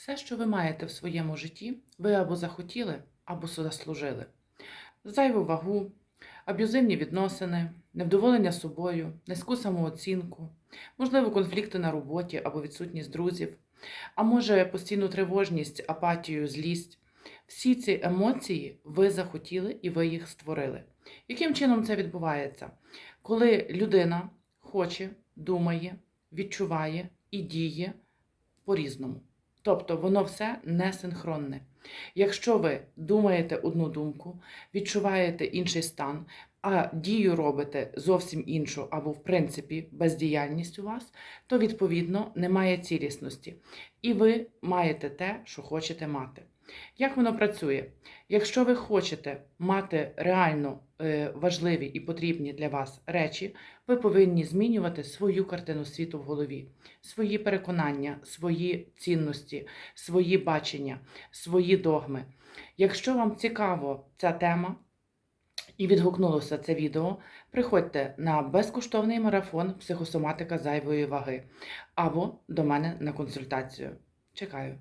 Все, що ви маєте в своєму житті, ви або захотіли, або заслужили. Зайву вагу, аб'юзивні відносини, невдоволення собою, низьку самооцінку, можливо, конфлікти на роботі або відсутність друзів, а може постійну тривожність, апатію, злість. Всі ці емоції ви захотіли і ви їх створили. Яким чином це відбувається? Коли людина хоче, думає, відчуває і діє по-різному. Тобто воно все несинхронне. Якщо ви думаєте одну думку, відчуваєте інший стан, а дію робите зовсім іншу, або, в принципі, бездіяльність у вас, то відповідно немає цілісності. І ви маєте те, що хочете мати. Як воно працює? Якщо ви хочете мати реально е, важливі і потрібні для вас речі, ви повинні змінювати свою картину світу в голові, свої переконання, свої цінності, свої бачення, свої догми. Якщо вам цікаво ця тема і відгукнулося це відео, приходьте на безкоштовний марафон психосоматика зайвої ваги або до мене на консультацію. Чекаю.